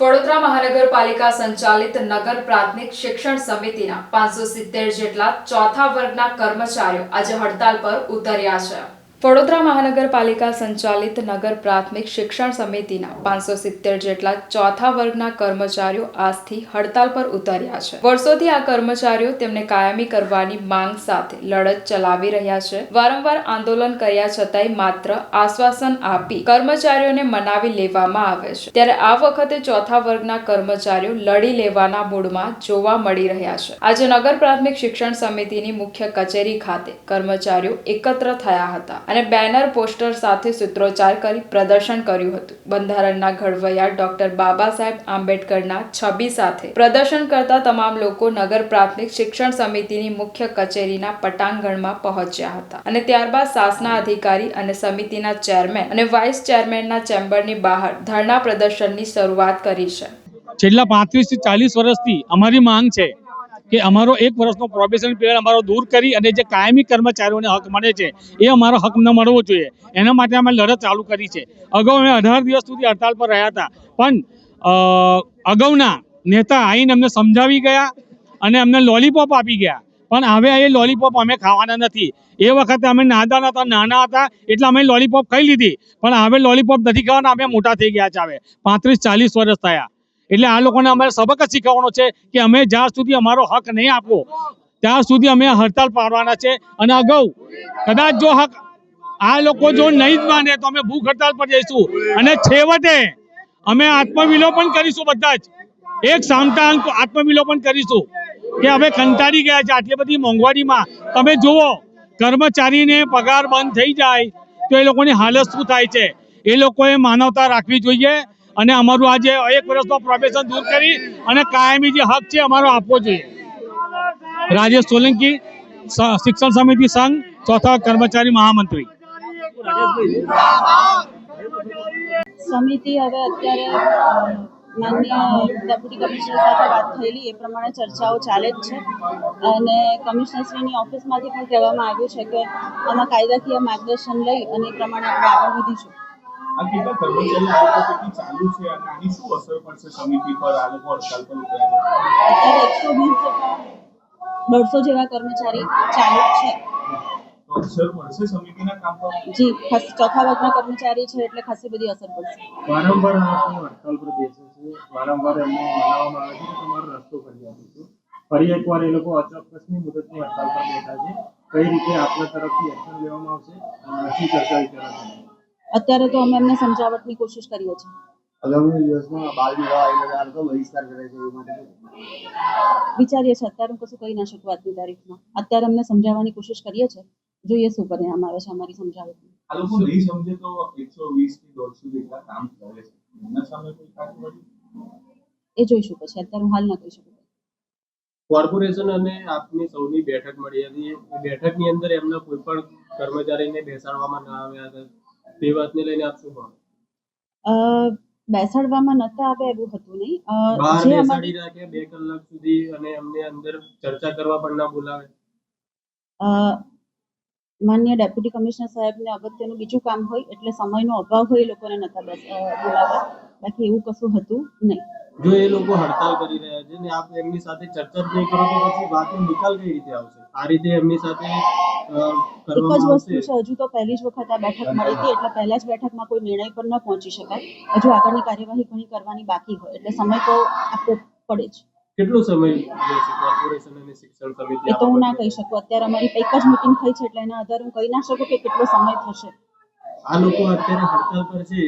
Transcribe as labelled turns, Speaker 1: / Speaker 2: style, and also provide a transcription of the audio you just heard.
Speaker 1: વડોદરા મહાનગરપાલિકા સંચાલિત નગર પ્રાથમિક શિક્ષણ સમિતિના પાંચસો સિત્તેર જેટલા ચોથા વર્ગના કર્મચારીઓ આજે હડતાલ પર ઉતર્યા છે. વડોદરા મહાનગરપાલિકા સંચાલિત નગર પ્રાથમિક શિક્ષણ સમિતિના પાંચસો સિત્તેર જેટલા ચોથા વર્ગના કર્મચારીઓ આજથી હડતાલ પર ઉતર્યા છે. વર્ષોથી આ કર્મચારીઓ તેમને કાયમી કરવાની માંગ સાથે લડત ચલાવી રહ્યા છે. વારંવાર આંદોલન કર્યા છતાંય માત્ર આશ્વાસન આપી કર્મચારીઓને મનાવી લેવામાં આવે છે. ત્યારે આ વખતે ચોથા વર્ગના કર્મચારીઓ લડી લેવાના મૂડમાં જોવા મળી રહ્યા છે. આજે નગર પ્રાથમિક શિક્ષણ સમિતિની મુખ્ય કચેરી ખાતે કર્મચારીઓ એકત્ર થયા હતા. અને બેનર પોસ્ટર સાથે સૂત્રોચ્ચાર કરી પ્રદર્શન કર્યું હતું. બંધારણના ઘડવૈયા ડોક્ટર બાબા સાહેબ આંબેડકરના છબી સાથે પ્રદર્શન કરતા તમામ લોકો નગર પ્રાથમિક શિક્ષણ સમિતિની મુખ્ય કચેરીના પટાંગણમાં પહોંચ્યા હતા અને ત્યારબાદ શાસના અધિકારી અને સમિતિના ચેરમેન અને વાઇસ ચેરમેનના ચેમ્બરની બહાર ધરણા પ્રદર્શનની શરૂઆત કરી છે.
Speaker 2: છેલ્લા પાંત્રીસથી ચાલીસ વર્ષથી અમારી માંગ છે કે અમારો એક વર્ષનો પ્રોબેશન પીરિયડ અમારો દૂર કરી અને જે કાયમી કર્મચારીઓને હક મળે છે, એ અમારો હક ન મળવો જોઈએ. એના માટે અમે લડત ચાલુ કરી છે. અગાઉ અમે અઢાર દિવસ સુધી હડતાલ પર રહ્યા હતા. પણ અગાઉના નેતા આવીને અમને સમજાવી ગયા અને અમને લોલીપોપ આપી ગયા. પણ હવે એ લોલીપોપ અમે ખાવાના નથી. એ વખતે અમે નાદા હતા, નાના હતા, એટલે અમે લોલીપોપ ખાઈ લીધી. પણ હવે લોલીપોપ નથી ખાવાના, અમે મોટા થઈ ગયા છે હવે. પાંત્રીસ ચાલીસ વર્ષ થયા. એટલે આ લોકોને અમારે સબક શીખવવાનો છે કે અમે જ્યાં સુધી અમારો હક નહીં આપવો, ત્યાં સુધી અમે હડતાલ પાડવાના છે. અને અગાઉ કદાચ જો હક આ લોકો જો નહીં જ માને તો અમે ભૂખ હડતાલ પર જઈશું. અને છેવટે અમે આત્મવિલોપન કરીશું બધા જ. એક સામટા આત્મવિલોપન કરીશું કે હવે કંટાળી ગયા છે આટલી બધી મોંઘવારીમાં. તમે જુઓ, કર્મચારીને પગાર બંધ થઈ જાય તો એ લોકોની હાલત શું થાય છે? એ લોકોએ માનવતા રાખવી જોઈએ. અને અમારું આજે એક વર્ષનો પ્રોફેશન દૂર કરી અને કાયમી જે હક છે અમારો આપવો જોઈએ. રાજેશ સોલંકી શિક્ષણ સમિતિ સંઘ, ચોથા કર્મચારી મહામંત્રી.
Speaker 3: સમિતિ હવે અત્યારે માન્ય ડેપ્યુટી કમિશનર સાથે વાત થયેલી, એ પ્રમાણે ચર્ચાઓ ચાલે જ છે. અને કમિશનરશ્રીની ઓફિસમાંથી પણ કહેવામાં આવ્યું છે કે આમાં કાયદાકીય માર્ગદર્શન લઈ અને એ પ્રમાણે આપણે આગળ વધીશું.
Speaker 4: આ કેટલા ચાલુ છે અને આની શું અસર પડશે સમિતિ પર? આ લોકો હડતાલ પર ઉતર્યા છે?
Speaker 3: અત્યારે એકસો વીસ દોઢસો જેવા કર્મચારી ચાલુ છે.
Speaker 4: અસર પડશે સમિતિના કામ પર?
Speaker 3: જી ચોથા વર્ગના કર્મચારી છે એટલે ખાસી બધી અસર પડશે.
Speaker 5: વારંવાર હડતાલ પર બેસે છે. વારંવાર એમને મનાવવામાં આવે છે તમારો રસ્તો કરી આપીશું ફરી એકવાર એ લોકો અચોક્કસની મુદતની હડતાલ પર બેઠા છે. કઈ રીતે આપણા તરફથી એક્શન લેવામાં આવશે નથી ચર્ચા વિચારણા
Speaker 3: અત્યારે તો અમે એમને સમજાવટની કોશિશ કરીએ છીએ.
Speaker 5: આગામી દિવસમાં બાળ વિવાહ આવેલા આ લોકો બહિષ્કાર કરે છે એ માટે.
Speaker 3: વિચારીએ છીએ અત્યારે હું કશું કહી ના શકું આજની તારીખમાં. અત્યારે અમને સમજાવવાની કોશિશ કરીએ છીએ. જોઈએ શું પરિણામ આવે છે અમારી સમજાવટનું.
Speaker 4: આ લોકો નહીં સમજે તો એકસો વીસથી દોઢસો જેટલા કામ કરે છે. એના સામે કોઈ કાર્યવાહી
Speaker 3: એ જોઈશું પછી અત્યારે હું હાલ ના કહી શકું.
Speaker 6: કોર્પોરેશન અને આપની સૌની બેઠક મળી હતી. એ બેઠકની અંદર એમના કોઈ પણ કર્મચારીને બેસાડવામાં ના આવ્યા હતા? તે વાતને લઈને આપ શું માનો?
Speaker 3: અ, બેસાડવામાં નતા આવે એવું હતું નહીં.
Speaker 6: બહાર
Speaker 3: જે
Speaker 6: બેસાડી રાખે બે કલાક સુધી અને અમને અંદર ચર્ચા કરવા પણ ના બોલાવે?
Speaker 3: માન્ય ડેપ્યુટી કમિશનર સાહેબને અગત્યનું બીજું કામ હોય એટલે સમયનો અભાવ હોય એ લોકોને નતા બોલાવવા બાકી એવું કશું હતું નહીં.
Speaker 6: જો એ લોકો હડતાલ કરી રહ્યા છે ને આપ એમની સાથે ચર્ચા જ નહીં કરો તો પછી વાતનો નિકાલ કઈ રીતે આવશે? આ રીતે એમની સાથે
Speaker 3: એક જ વસ્તુ છે હજુ તો પહેલી જ વખત આ બેઠક મળી હતી એટલે પહેલા જ બેઠકમાં કોઈ નિર્ણય પર ન પહોંચી શકાય. હજુ આગળની કાર્યવાહી ઘણી કરવાની બાકી હોય એટલે સમય તો આપવો પડે જ.
Speaker 6: કેટલો સમય કોર્પોરેશન અને શિક્ષણ સમિતિ
Speaker 3: એ તો હું ના કહી શકું. અત્યારે અમારી એક જ મિટિંગ થઈ છે એટલે એના આધારે હું કહી ના શકું કે કેટલો સમય થશે.
Speaker 6: આ લોકો અત્યારે હડતાલ પર છે.